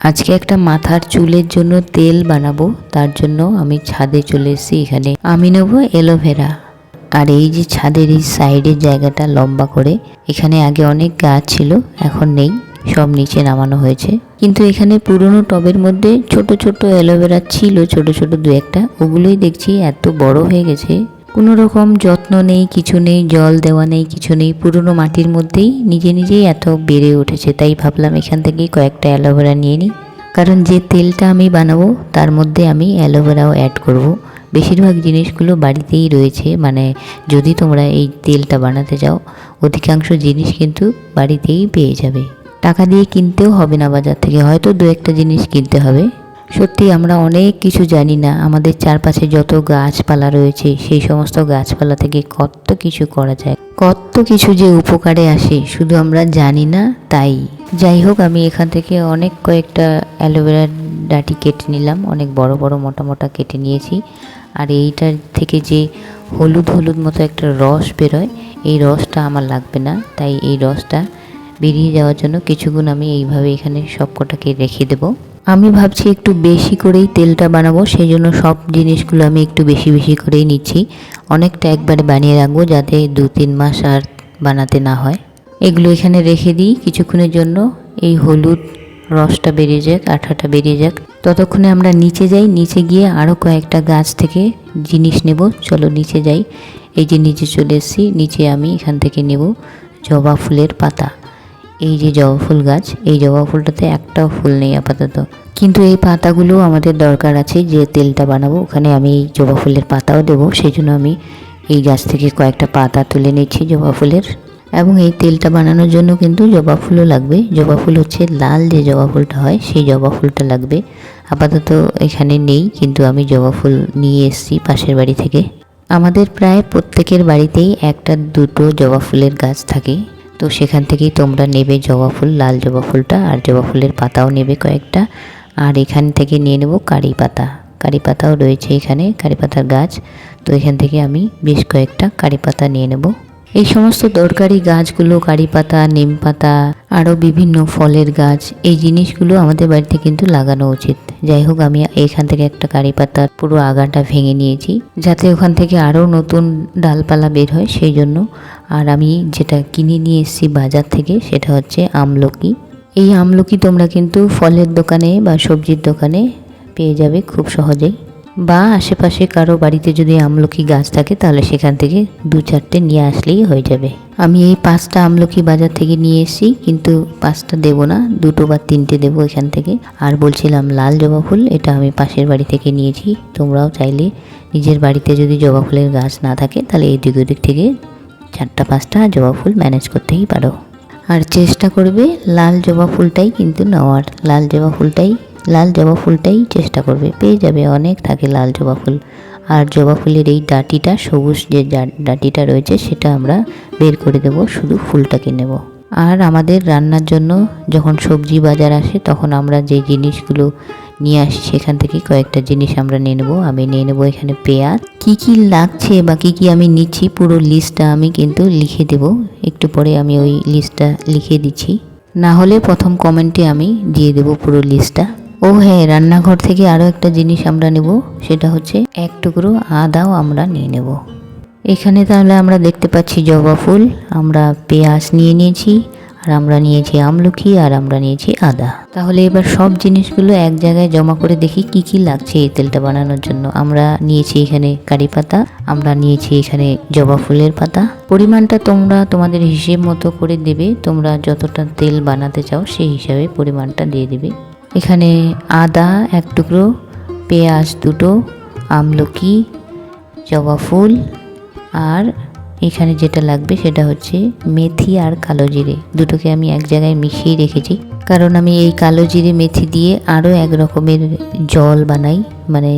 আজকে একটা মাথার চুলের জন্য তেল বানাবো, তার জন্য আমি ছাদে চলে এসেছি এখানে। আমি নেব অ্যালোভেরা। আর এই যে ছাদের এই সাইডের জায়গাটা লম্বা করে, এখানে আগে অনেক গাছ ছিল, এখন নেই, সব নিচে নামানো হয়েছে। কিন্তু এখানে পুরনো টবের মধ্যে ছোট ছোট অ্যালোভেরা ছিল, ছোট ছোট দু একটা। ওগুলোই দেখছি এত বড় হয়ে গেছে। কোনো রকম যত্ন নেই, কিছু নেই, জল দেওয়া নেই, কিছু নেই। পুরনো মাটির মধ্যেই নিজে নিজেই এত বেড়ে উঠেছে। তাই ভাবলাম এখান থেকেই কয়েকটা অ্যালোভেরা নিয়ে নিই। কারণ যে তেলটা আমি বানাবো, তার মধ্যে আমি অ্যালোভেরাও অ্যাড করব। বেশিরভাগ জিনিসগুলো বাড়িতেই রয়েছে। মানে যদি তোমরা এই তেলটা বানাতে চাও অধিকাংশ জিনিস কিন্তু বাড়িতেই পেয়ে যাবে। টাকা দিয়ে কিনতেও হবে না বাজার থেকে। হয়তো দু একটা জিনিস কিনতে হবে। সত্যি আমরা অনেক কিছু জানি না। আমাদের চারপাশে যত গাছপালা রয়েছে, সেই সমস্ত গাছপালা থেকে কত কিছু করা যায়। কত কিছু যে উপকারে আসে, শুধু আমরা জানি না, তাই। যাই হোক, আমি এখান থেকে অনেক কয়েকটা অ্যালোভেরার ডাটি কেটে নিলাম। অনেক বড় বড়, মোটা মোটা কেটে নিয়েছি। আর এইটার থেকে যে হলুদ হলুদ মতো একটা রস বেরোয়, এই রসটা আমার লাগবে না। তাই এই রসটা বেরিয়ে যাওয়ার জন্য কিছুক্ষণ আমি এইভাবে এখানে সবকটাকে রেখে দেবো। আমি ভাবছি একটু বেশি করেই তেলটা বানাবো সেই জন্য সব জিনিসগুলো আমি একটু বেশি বেশি করেই নিচ্ছি। অনেকটা একবারে বানিয়ে রাখব যাতে দু তিন মাস আর বানাতে না হয়। এগুলো এখানে রেখে দিই কিছুক্ষণের জন্য। এই হলুদ রসটা বেরিয়ে যাক, আঠাটা বেরিয়ে যাক। ততক্ষণে আমরা নিচে যাই। নিচে গিয়ে আরও কয়েকটা গাছ থেকে জিনিস নেব। চলো নিচে যাই। এই যে নিচে চলে এসেছি, নিচে আমি এখান থেকে নেব জবা ফুলের পাতা। এই যে জবা ফুল গাছ, এই জবা ফুলটাতে একটাও ফুল নেই আপাতত। কিন্তু এই পাতাগুলো আমাদের দরকার আছে যে তেলটা বানাবো, ওখানে আমি এই জবা ফুলের পাতাও দেবো, সেই জন্য আমি এই গাছ থেকে কয়েকটা পাতা তুলে নিচ্ছি জবা ফুলের। এবং এই তেলটা বানানোর জন্য কিন্তু জবা ফুলও লাগবে। জবা ফুল হচ্ছে লাল যে জবা ফুলটা হয়, সেই জবা ফুলটা লাগবে। আপাতত এখানে নেই, কিন্তু আমি জবা ফুল নিয়ে এসেছি পাশের বাড়ি থেকে। আমাদের প্রায় প্রত্যেকের বাড়িতেই একটা দুটো জবা ফুলের গাছ থাকে। তো সেখান থেকেই তোমরা নেবে জবা ফুল, লাল জবা ফুলটা, আর জবা ফুলের পাতাও নেবে কয়েকটা। আর এখান থেকে নিয়ে নেব কারি পাতা। কারি পাতাও রয়েছে এখানে, কারি পাতার গাছ। তো এখান থেকে আমি বেশ কয়েকটা কারি পাতা নিয়ে নেব। এই সমস্ত দরকারি গাছগুলো, কারি পাতা, নিম পাতা, আরও বিভিন্ন ফলের গাছ, এই জিনিসগুলো আমাদের বাড়িতে কিন্তু লাগানো উচিত। যাই হোক, আমি এখান থেকে একটা কারি পাতার পুরো আগাটা ভেঙে নিয়েছি, যাতে ওখান থেকে আরও নতুন ডালপালা বের হয়, সেই জন্য আর আমি যেটা কিনে নিয়ে এসেছি বাজার থেকে সেটা হচ্ছে আমলকি। এই আমলকি তোমরা কিন্তু ফলের দোকানে বা সবজির দোকানে পেয়ে যাবে খুব সহজেই। বা আশেপাশে কারও বাড়িতে যদি আমলকি গাছ থাকে তাহলে সেখান থেকে দু চারটে নিয়ে আসলেই হয়ে যাবে। আমি এই পাঁচটা আমলকি বাজার থেকে নিয়ে এসেছি, কিন্তু পাঁচটা দেবো না, দুটো বা তিনটে দেবো এখান থেকে। আর বলছিলাম লাল জবা ফুল, এটা আমি পাশের বাড়ি থেকে নিয়েছি। তোমরাও চাইলে নিজের বাড়িতে যদি জবা ফুলের গাছ না থাকে, তাহলে এই দিক ওদিক থেকে চারটা, পাঁচটা জবা ফুল ম্যানেজ করতেই পারো। আর চেষ্টা করবে লাল জবা ফুলটাই কিন্তু নেওয়ার। লাল জবা ফুলটাই, লাল জবা ফুলটাই চেষ্টা করবে। পেয়ে যাবে অনেক থাকে লাল জবা ফুল। আর জবা ফুলের এই ডাটিটা, সবুজ যে ডাটিটা রয়েছে, সেটা আমরা বের করে দেব, শুধু ফুলটাকে নেব। আর আমাদের রান্নার জন্য যখন সবজি বাজার আসে, তখন আমরা যে জিনিসগুলো নিয়ে আসি সেখান থেকে কয়েকটা জিনিস আমরা নিয়ে নেব। আমি নিয়ে নেব এখানে পেঁয়াজ। কি কি লাগছে বা কি কি আমি নিচ্ছি পুরো লিস্টটা আমি কিন্তু লিখে দেব। একটু পরে আমি ওই লিস্টটা লিখে দিচ্ছি। না হলে প্রথম কমেন্টে আমি দিয়ে দেবো পুরো লিস্টটা। ও হ্যাঁ রান্নাঘর থেকে আরও একটা জিনিস আমরা নেব। সেটা হচ্ছে এক টুকরো আদাও আমরা নিয়ে নেব। এখানে তাহলে আমরা দেখতে পাচ্ছি জবা ফুল। আমরা পেঁয়াজ নিয়ে নিয়েছি। আর আমরা নিয়েছি আমলকি আর আমরা নিয়েছি আদা। তাহলে এবার সব জিনিসগুলো এক জায়গায় জমা করে দেখি কি কি লাগছে এই তেলটা বানানোর জন্য। আমরা নিয়েছি এখানে কারি পাতা, আমরা নিয়েছি এখানে জবা ফুলের পাতা। পরিমাণটা তোমরা তোমাদের হিসেব মতো করে দেবে, তোমরা যতটা তেল বানাতে চাও সেই হিসাবে পরিমাণটা দিয়ে দেবে। এখানে আদা এক টুকরো, পেঁয়াজ দুটো, আমলকি, জবা ফুল আর এখানে যেটা লাগবে সেটা হচ্ছে মেথি আর কালো জিরে। দুটোকে আমি এক জায়গায় মিশিয়ে রেখেছি। কারণ আমি এই কালো জিরে মেথি দিয়ে আরও এক রকমের জল বানাই। মানে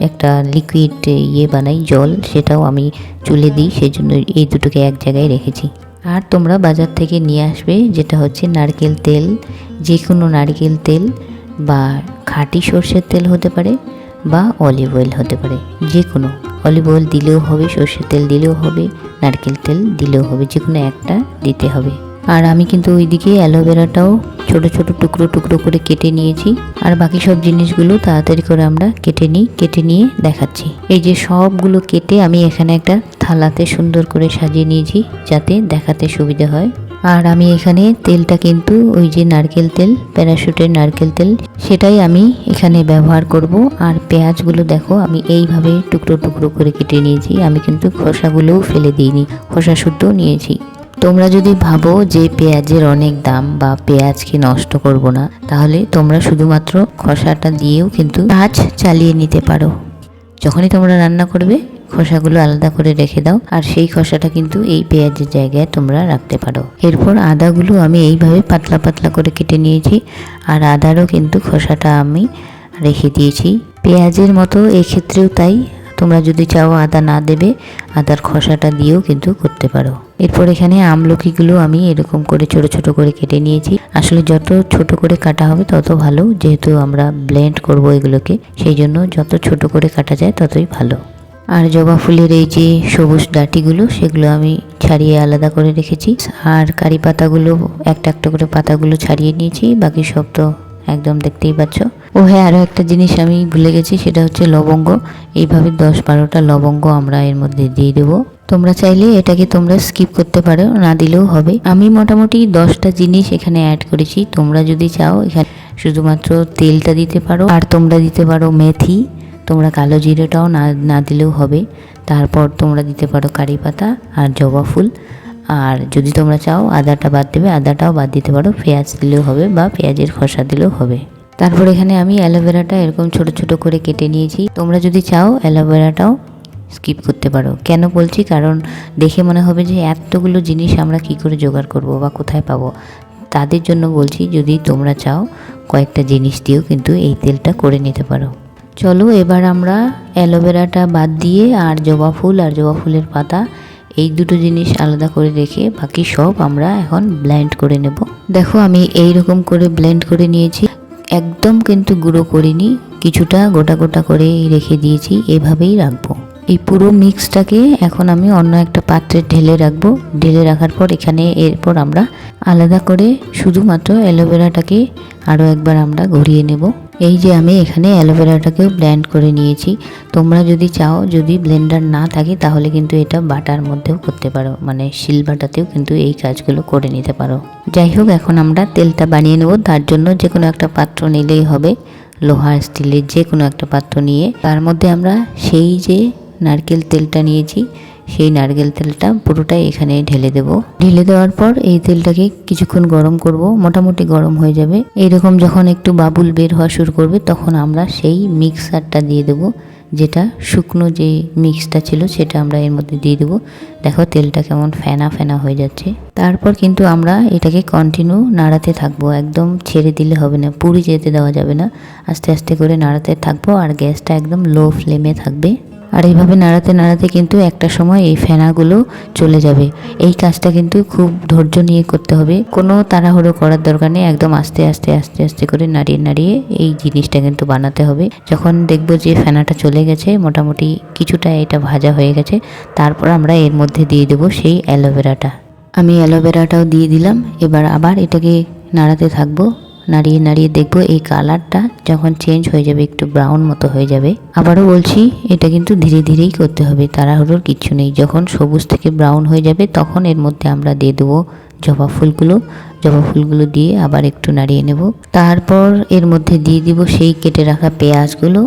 একটা লিকুইড ইয়ে বানাই জল, সেটাও আমি চুলে দিই সেই জন্য এই দুটোকে এক জায়গায় রেখেছি। আর তোমরা বাজার থেকে নিয়ে আসবে যেটা হচ্ছে নারকেল তেল। যে কোনো নারকেল তেল বা খাঁটি সর্ষের তেল হতে পারে বা অলিভ অয়েল হতে পারে। যে কোনো অলিভ অয়েল দিলেও হবে, সর্ষের তেল দিলেও হবে, নারকেল তেল দিলেও হবে যে কোনো একটা দিতে হবে। আর আমি কিন্তু ওইদিকে অ্যালোভেরাটাও ছোট ছোট, টুকরো টুকরো করে কেটে নিয়েছি। আর বাকি সব জিনিসগুলো তাড়াতাড়ি করে আমরা কেটে নিই, কেটে নিয়ে দেখাচ্ছি। এই যে সবগুলো কেটে আমি এখানে একটা থালাতে সুন্দর করে সাজিয়ে নিয়েছি, যাতে দেখাতে সুবিধা হয়। আর আমি এখানে তেলটা কিন্তু ওই যে নারকেল তেল, প্যারাশুটের নারকেল তেল, সেটাই আমি এখানে ব্যবহার করব। আর পেঁয়াজগুলো দেখো, আমি এইভাবে টুকরো টুকরো করে কেটে নিয়েছি। আমি কিন্তু খোসাগুলোও ফেলে দিইনি, খোসা শুদ্ধ নিয়েছি। তোমরা যদি ভাবো যে পেঁয়াজের অনেক দাম বা পেঁয়াজকে নষ্ট করব না, তাহলে তোমরা শুধুমাত্র খোসাটা দিয়েও কিন্তু কাজ চালিয়ে নিতে পারো। যখনই তোমরা রান্না করবে খোসাগুলো আলাদা করে রেখে দাও, আর সেই খোসাটা কিন্তু এই পেঁয়াজের জায়গায় তোমরা রাখতে পারো। এরপর আদাগুলো আমি এইভাবে পাতলা পাতলা করে কেটে নিয়েছি, আর আদারও কিন্তু খোসাটা আমি রেখে দিয়েছি। পেঁয়াজের মতো এক্ষেত্রেও তাই, তোমরা যদি চাও আদা না দেবে, আদার খোসাটা দিয়েও কিন্তু করতে পারো। এরপর এখানে আমলকিগুলো আমি এরকম করে ছোট ছোট করে কেটে নিয়েছি। আসলে যত ছোট করে কাটা হবে তত ভালো, যেহেতু আমরা ব্লেন্ড করব এগুলোকে, সেই জন্য যত ছোট করে কাটা যায় ততই ভালো। আর জবা ফুলের এই যে সবুজ ডাঁটিগুলো, সেগুলো আমি ছাড়িয়ে আলাদা করে রেখেছি। আর কারি পাতাগুলো, একটা একটা করে পাতাগুলো ছাড়িয়ে নিয়েছি, বাকি সব তো একদম দেখতেই পাচ্ছ। ও হ্যাঁ আরও একটা জিনিস আমি ভুলে গেছি, সেটা হচ্ছে লবঙ্গ। এইভাবে দশ বারোটা লবঙ্গ আমরা এর মধ্যে দিয়ে দেবো। তোমরা চাইলে এটাকে তোমরা স্কিপ করতে পারো, না দিলেও হবে। আমি মোটামুটি দশটা জিনিস এখানে অ্যাড করেছি। তোমরা যদি চাও, এখানে শুধুমাত্র তেলটা দিতে পারো, আর তোমরা দিতে পারো মেথি। তোমরা কালো জিরেটাও না না দিলেও হবে। তারপর তোমরা দিতে পারো কারি পাতা আর জবা ফুল। আর যদি তোমরা চাও আদাটা বাদ দেবে, আদাটাও বাদ দিতে পারো। পেঁয়াজ দিলেও হবে বা পেঁয়াজের খসা দিলেও হবে। তারপর এখানে আমি অ্যালোভেরাটা এরকম ছোট ছোট করে কেটে নিয়েছি। তোমরা যদি চাও অ্যালোভেরাটাও স্কিপ করতে পারো। কেন বলছি? কারণ দেখে মনে হবে যে এতগুলো জিনিস আমরা কি করে জোগাড় করব বা কোথায় পাবো। তাদের জন্য বলছি, যদি তোমরা চাও কয়েকটা জিনিস দিয়েও কিন্তু এই তেলটা করে নিতে পারো। চলো এবার আমরা অ্যালোভেরাটা বাদ দিয়ে আর জবা ফুল আর জবা ফুলের পাতা, এই দুটো জিনিস আলাদা করে রেখে বাকি সব আমরা এখন ব্লেন্ড করে নেব। দেখো আমি এই রকম করে ব্লেন্ড করে নিয়েছি। একদম কিন্তু গুঁড়ো করিনি, কিছুটা গোটা গোটা করে রেখে দিয়েছি, এভাবেই রাখব। এই পুরো মিক্সটাকে এখন আমি অন্য একটা পাত্রে ঢেলে রাখব। ঢেলে রাখার পর এখানে এরপর আমরা আলাদা করে শুধুমাত্র অ্যালোভেরাটাকে আরও একবার আমরা ঘুরিয়ে নেব। এই যে আমি এখানে অ্যালোভেরাটাকেও ব্লেন্ড করে নিয়েছি। তোমরা যদি চাও, যদি ব্লেন্ডার না থাকে, তাহলে কিন্তু এটা বাটার মধ্যেও করতে পারো। মানে শিল বাটাতেও কিন্তু এই কাজগুলো করে নিতে পারো। যাই হোক, এখন আমরা তেলটা বানিয়ে নেব। তার জন্য যে কোনো একটা পাত্র নিলেই হবে। লোহার স্টিলের যে কোনো একটা পাত্র নিয়ে। তার মধ্যে আমরা সেই যে নারকেল তেলটা নিয়েছি সেই নারকেল তেলটা পুরোটাই এখানে ঢেলে দেব। ঢেলে দেওয়ার পর এই তেলটাকে কিছুক্ষণ গরম করব। মোটামুটি গরম হয়ে যাবে। এইরকম যখন একটু বাবুল বের হওয়া শুরু করবে, তখন আমরা সেই মিক্সারটা দিয়ে দেব, যেটা শুকনো যে মিক্সটা ছিল সেটা আমরা এর মধ্যে দিয়ে দেবো। দেখো তেলটা কেমন ফেনা ফেনা হয়ে যাচ্ছে। তারপর কিন্তু আমরা এটাকে কন্টিনিউ নাড়াতে থাকব। একদম ছেড়ে দিলে হবে না পুরি যেতে দেওয়া যাবে না। আস্তে আস্তে করে নাড়াতে থাকব আর গ্যাসটা একদম লো ফ্লেমে থাকবে। আর এইভাবে নাড়াতে নাড়াতে কিন্তু একটা সময় এই ফেনাগুলো চলে যাবে। এই কাজটা কিন্তু খুব ধৈর্য নিয়ে করতে হবে। কোনো তাড়াহুড়ো করার দরকার নেই, একদম আস্তে আস্তে আস্তে আস্তে করে নাড়িয়ে নাড়িয়ে এই জিনিসটা কিন্তু বানাতে হবে। যখন দেখব যে ফেনাটা চলে গেছে, মোটামুটি কিছুটা এটা ভাজা হয়ে গেছে, তারপর আমরা এর মধ্যে দিয়ে দেবো সেই অ্যালোভেরাটা। আমি অ্যালোভেরাটাও দিয়ে দিলাম, এবার আবার এটাকে নাড়াতে থাকব। নাড়িয়ে নাড়িয়ে দেখব এই কালারটা যখন চেঞ্জ হয়ে যাবে, একটু ব্রাউন মতো হয়ে যাবে। আবারও বলছি, এটা কিন্তু ধীরে ধীরেই করতে হবে, তাড়াহুড়োর কিছু নেই। যখন সবুজ থেকে ব্রাউন হয়ে যাবে, তখন এর মধ্যে আমরা দিয়ে দেবো জবা ফুলগুলো। জবা ফুলগুলো দিয়ে আবার একটু নাড়িয়ে নেব। তারপর এর মধ্যে দিয়ে দিব সেই কেটে রাখা পেঁয়াজগুলো।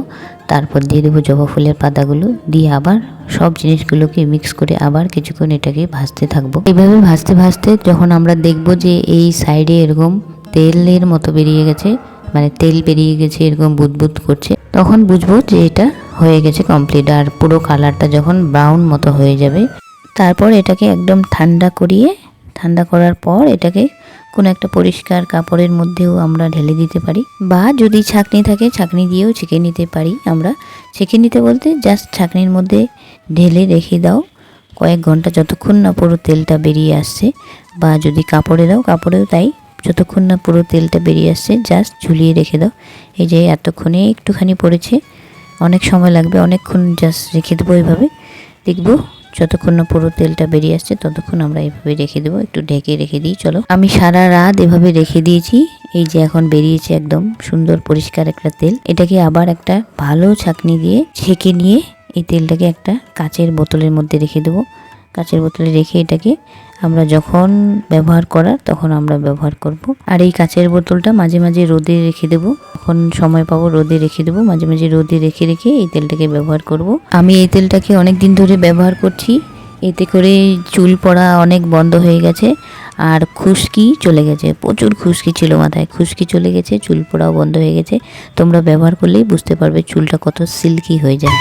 তারপর দিয়ে দেবো জবা ফুলের পাতাগুলো। দিয়ে আবার সব জিনিসগুলোকে মিক্স করে আবার কিছুক্ষণ এটাকে ভাজতে থাকব। এইভাবে ভাজতে ভাজতে যখন আমরা দেখব যে এই সাইডে এরকম তেলের মতো বেরিয়ে গেছে মানে তেল বেরিয়ে গেছে, এরকম বুদবুদ করছে। তখন বুঝব যে এটা হয়ে গেছে কমপ্লিট আর পুরো কালারটা যখন ব্রাউন মতো হয়ে যাবে, তারপর এটাকে একদম ঠান্ডা করিয়ে, ঠান্ডা করার পর এটাকে কোনো একটা পরিষ্কার কাপড়ের মধ্যেও আমরা ঢেলে দিতে পারি, বা যদি ছাঁকনি থাকে, ছাঁকনি দিয়েও ছেঁকে নিতে পারি আমরা। ছেঁকে নিতে বলতে জাস্ট ছাঁকনির মধ্যে ঢেলে রেখে দাও, কয়েক ঘণ্টা যতক্ষণ না পুরো তেলটা বেরিয়ে আসছে, বা যদি কাপড়ে দাও, কাপড়েও তাই যতক্ষণ না পুরো তেলটা বেরিয়ে আসছে জাস্ট ঝুলিয়ে রেখে দাও। এই যে এতক্ষণে একটুখানি পড়েছে, অনেক সময় লাগবে, অনেকক্ষণ জাস্ট রেখে দেবো এইভাবে। দেখব যতক্ষণ না পুরো তেলটা বেরিয়ে আসছে, ততক্ষণ আমরা এভাবে রেখে দেবো, একটু ঢেকে রেখে দিই, চলো। আমি সারা রাত এভাবে রেখে দিয়েছি, এই যে এখন বেরিয়েছে একদম সুন্দর পরিষ্কার একটা তেল। এটাকে আবার একটা ভালো ছাকনি দিয়ে ছেঁকে নিয়ে এই তেলটাকে একটা কাচের বোতলের মধ্যে রেখে দেবো। কাচের বোতলে রেখে এটাকে আমরা যখন ব্যবহার করার তখন আমরা ব্যবহার করব। আর এই কাচের বোতলটা মাঝে মাঝে রোদে রেখে দেবো। যখন সময় পাবো রোদে রেখে দেবো। মাঝে মাঝে রোদে রেখে রেখে এই তেলটাকে ব্যবহার করব। আমি এই তেলটাকে অনেক দিন ধরে ব্যবহার করছি। এতে করে চুল পড়া অনেক বন্ধ হয়ে গেছে আর খুশকি চলে গেছে। প্রচুর খুশকি ছিল মাথায়। খুশকি চলে গেছে, চুল পড়াও বন্ধ হয়ে গেছে। তোমরা ব্যবহার করলেই বুঝতে পারবে চুলটা কত সিল্কি হয়ে যায়।